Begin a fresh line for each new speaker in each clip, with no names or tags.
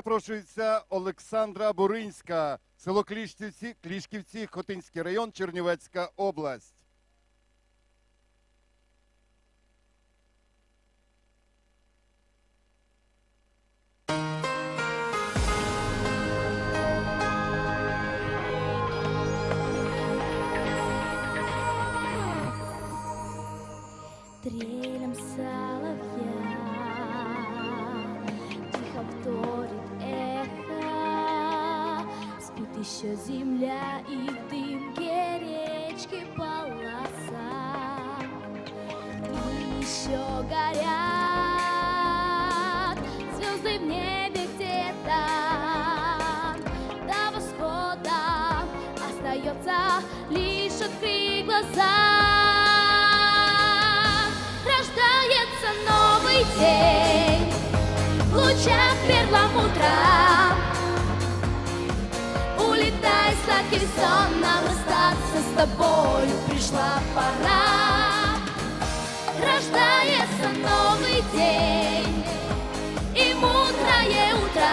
Запрошується Олександра Буринська, село Клішківці, Клішківці, Хотинський район, Чернівецька область.
Еще земля и в речки полоса. И еще горят звезды в небе где-то. До восхода остается лишь открыть глаза. Рождается новый день В лучах перламутра сон Нам расстаться с тобой. Пришла пора. Рождается новый день И мудрое утро.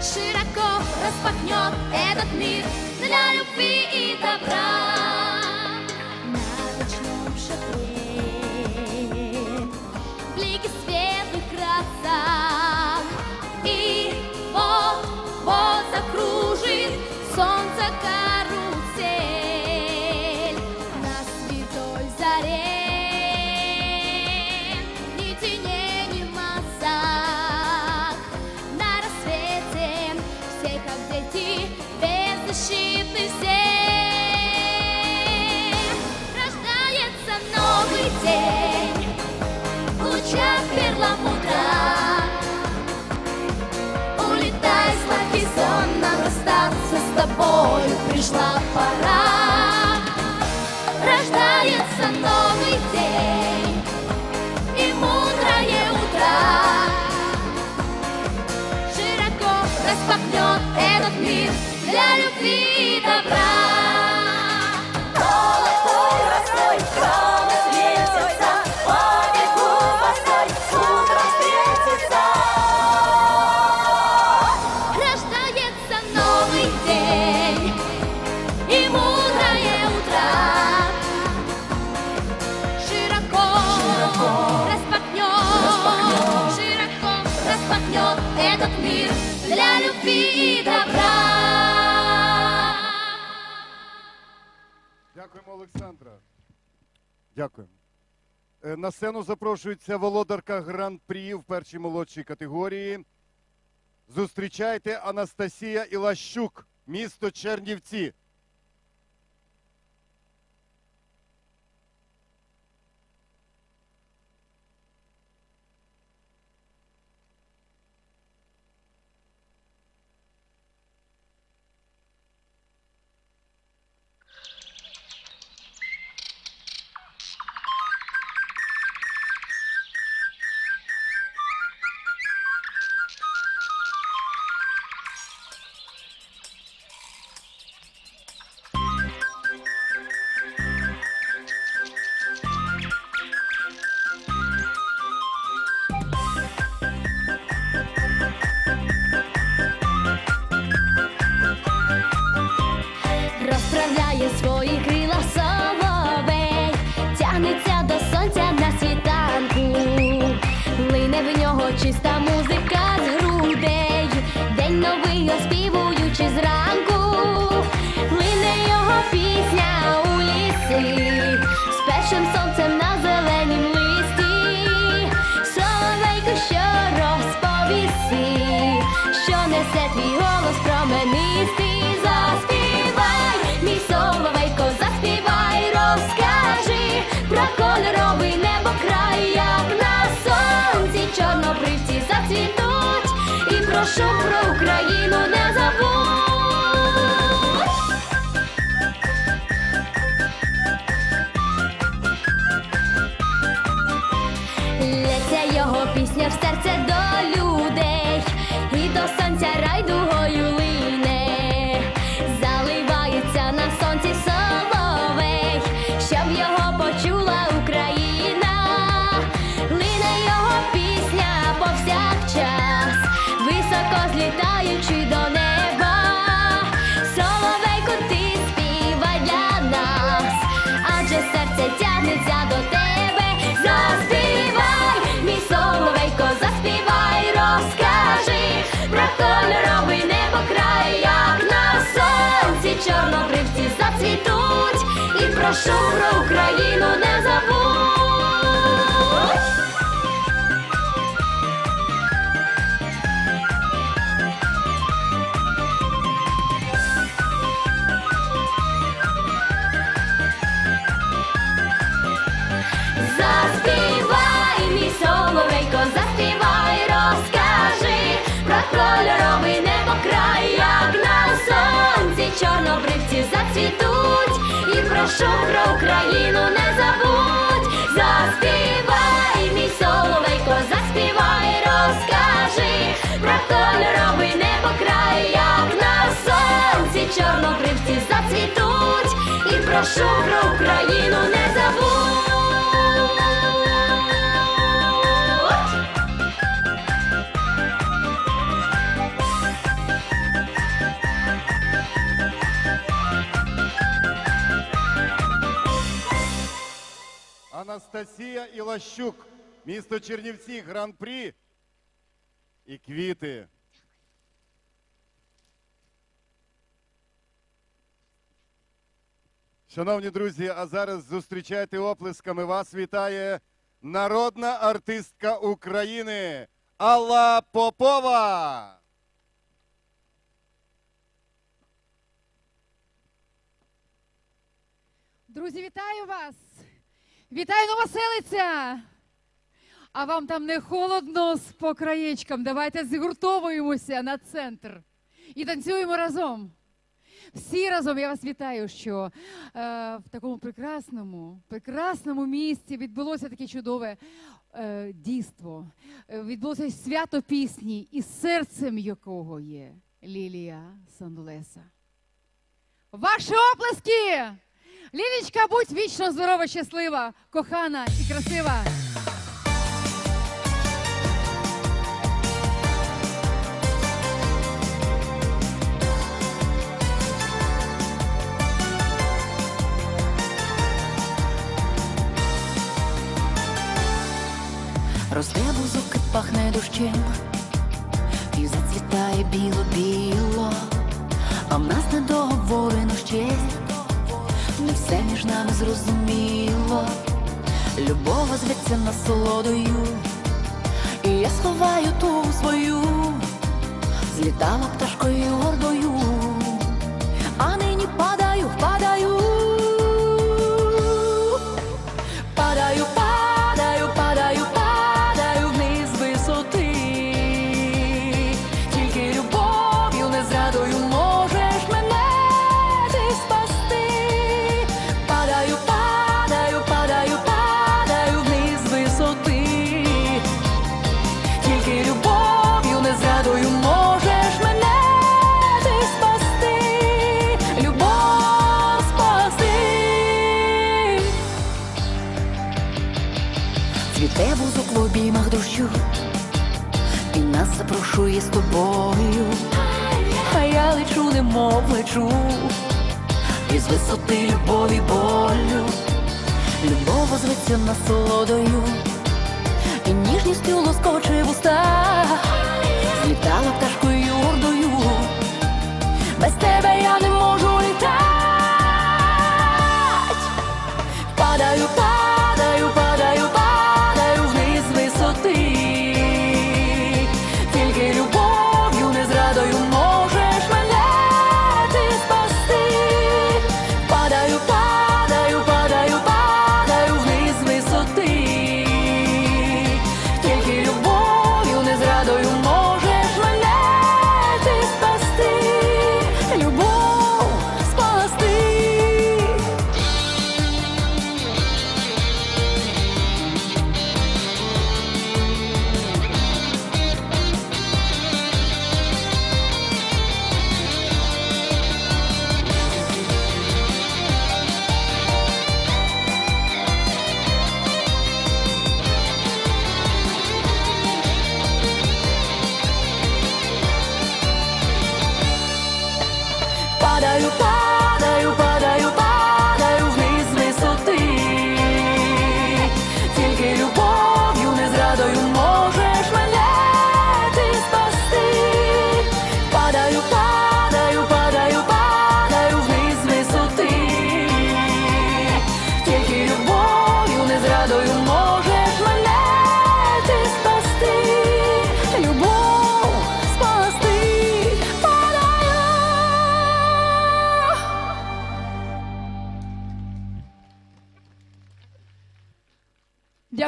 Широко распахнет этот мир Для любви и добра этот мир Для любви и добра
Дякуємо, Олександра. Дякую. Е, На сцену запрошується володарка гран-прі в першій молодшій категорії. Зустрічайте Анастасія Ілащук, місто Чернівці.
Розправляє свої крила соловей, тягнеться до сонця на світанку, лине в нього чиста музика з грудей, день новий оспівуючи зранку, і прошу про Україну не забудь. Заспівай, мій соловейко, заспівай, розкажи про кольоровий небокрай, як на сонці чорнобривці зацвітуть, і прошу про Україну не забудь, заспівай, мій соловейко, заспівай, розкажи. Про кольоровий небокрай, як на сонці чорнобривці зацвітуть, і прошу про Україну
Анастасія Ілащук, місто Чернівці, гран-прі і квіти. Шановні друзі, а зараз зустрічайте оплесками. Вас вітає народна артистка України Алла Попова.
Друзі, вітаю вас! Вітаю Новоселиця! А вам там не холодно з по краєчкам. Давайте згуртовуємося на центр і танцюємо разом. Всі разом я вас вітаю, що е, в такому прекрасному, прекрасному місці відбулося таке чудове е, дійство. Е, відбулося свято пісні, і серцем якого є Лілія Сандулеса. Ваші оплески! Лілічка, будь вічно здорова, щаслива, кохана і красива.
Росте бузок пахне дощем, і зацвітає біло-біло, а в нас не договорено ще, не все між нами зрозуміло. Любов зветься насолодою, і я сховаю ту свою, злітала пташкою гордою, а нині падаю, падаю. Нас запрошує з тобою, а я лечу, немов лечу, із висоти любові болю, любов озветься насолодою, і ніжністю лоскоче вуста, уста, злітала пташкою гордою, без тебе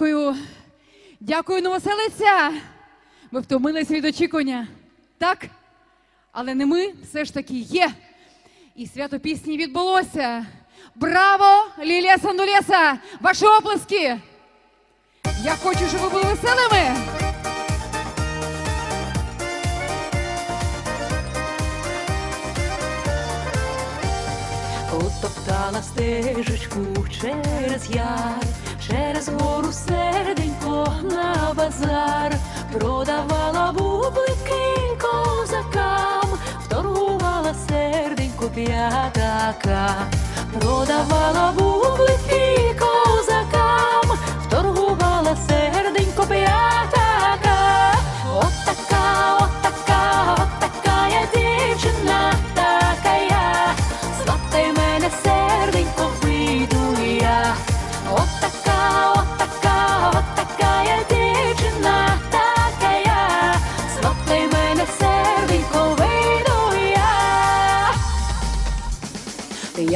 Дякую. Дякую, новоселиця. Ви втомились від очікування. Так? Але не ми все ж таки є. І свято пісні відбулося. Браво, Лілія Сандулєса! Ваші оплески! Я хочу, щоб ви були веселими.
Утоптала стежечку через яр, через гору серденько на базар, продавала бублики козакам, вторгувала серденько п'ятака, продавала бублики козакам, вторгувала серденько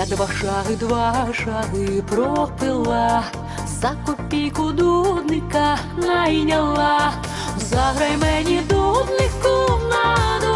Два шаги, два шаги пропила, за копійку дудника найняла. Заграй мені дуднику на дуду,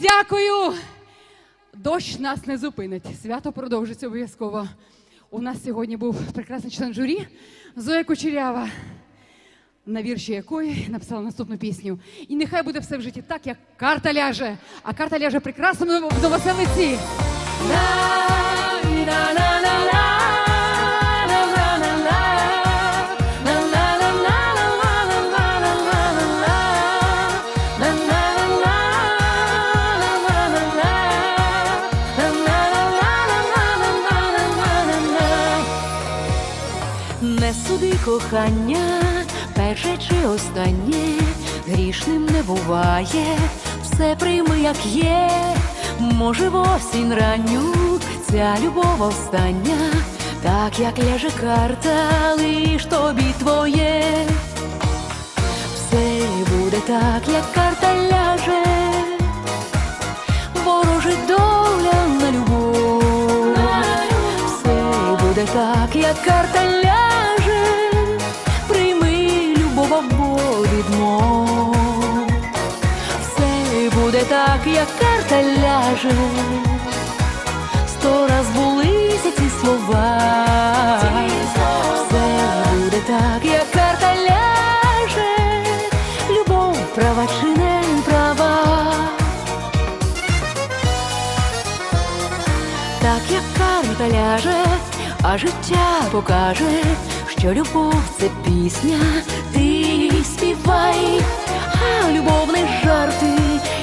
дякую. Дощ нас не зупинить. Свято продовжиться обов'язково. У нас сьогодні був прекрасний член журі Зоя Кучерява, на вірші якої написала наступну пісню. І нехай буде все в житті так, як карта ляже. А карта ляже прекрасно в новоселиці.
Кохання, перше чи останнє, грішним не буває, все прийми, як є, може в осінь ранню, ця любов остання, так як ляже карта, лиш тобі твоє, все буде так, як карта ляже, ворожить доля на любов, все буде так, як карта ляже, відмов. Все буде так, як карта ляже, сто раз булися ці слова. Все буде так, як карта ляже, любов права чи не права. Так як карта ляже, а життя покаже, що любов це пісня, ти Давай, а любовні жарти,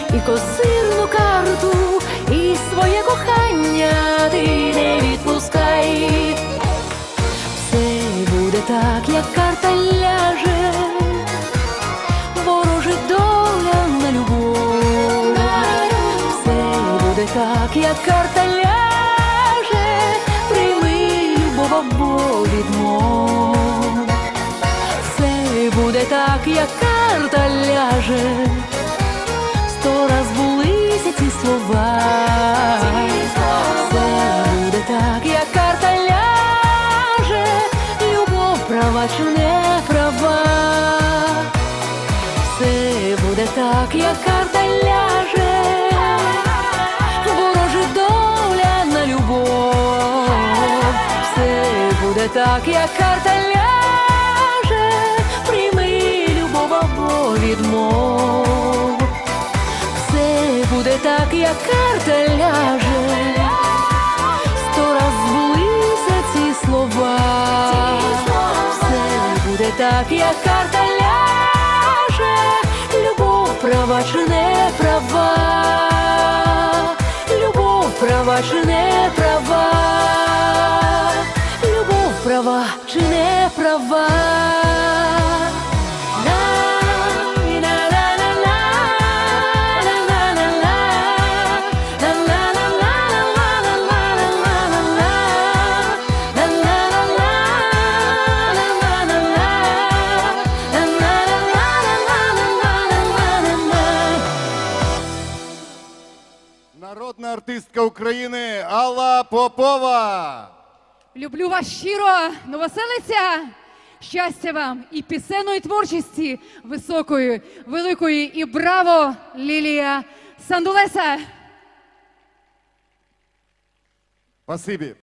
і козирну карту, і своє кохання ти не відпускай. Все буде так, як карта ляже, ворожить доля на любов. Все буде так, як карта. Як карта ляже. Сто раз булися ці слова. Все буде так, як карта ляже. Любов права чи не права. Все буде так, як карта ляже. Ворожить доля на любов. Все буде так, як карта ляже. Буде так, як карта ляже. Сто раз збулися ці слова. Все буде так, як карта ляже. Любов права чи не права. Любов права чи не права. Любов права чи не права.
України Алла Попова.
Люблю вас щиро, новоселиця! Щастя вам і пісенної творчості високої, великої і браво, Лілія Сандулеса!
Спасибі.